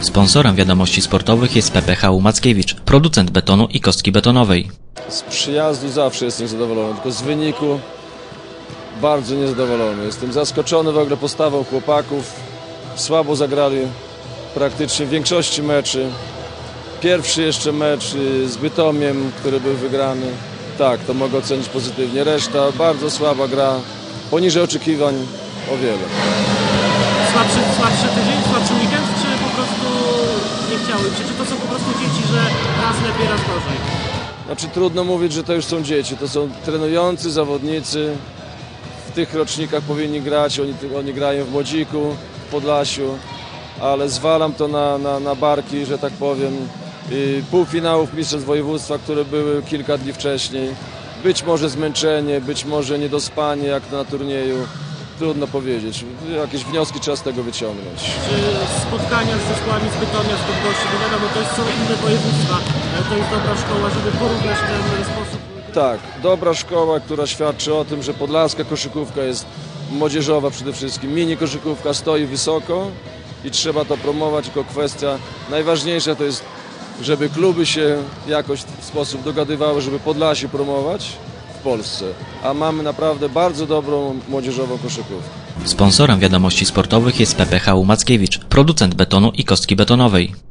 Sponsorem wiadomości sportowych jest PPH Mackiewicz, producent betonu i kostki betonowej. Z przyjazdu zawsze jestem zadowolony, tylko z wyniku bardzo niezadowolony. Jestem zaskoczony w ogóle postawą chłopaków. Słabo zagrali praktycznie w większości meczy. Pierwszy jeszcze mecz y, z Bytomiem, który był wygrany. Tak, to mogę ocenić pozytywnie. Reszta bardzo słaba gra, poniżej oczekiwań o wiele. Słabszy, słabszy tydzień, słabszy weekend, czy po prostu się? Czy to są po prostu dzieci, że raz lepiej, raz gorzej? Znaczy trudno mówić, że to już są dzieci. To są trenujący zawodnicy. W tych rocznikach powinni grać. Oni, oni grają w Młodziku, w Podlasiu, ale zwalam to na, na, na barki, że tak powiem, półfinałów Mistrzostw Województwa, które były kilka dni wcześniej. Być może zmęczenie, być może niedospanie jak na turnieju. Trudno powiedzieć. Jakieś wnioski trzeba z tego wyciągnąć. Czy spotkania z zespołami z Bytomia, z Bydgoszczy, bo wiadomo, to jest- są inne województwa. To jest dobra szkoła, żeby porównać ten sposób. Tak, dobra szkoła, która świadczy o tym, że podlaska koszykówka jest młodzieżowa przede wszystkim. Mini koszykówka stoi wysoko i trzeba to promować, tylko kwestia najważniejsza to jest, żeby kluby się jakoś w sposób dogadywały, żeby Podlasie promować Polsce. A mamy naprawdę bardzo dobrą młodzieżową koszykówkę. Sponsorem wiadomości sportowych jest PPH Mackiewicz, producent betonu i kostki betonowej.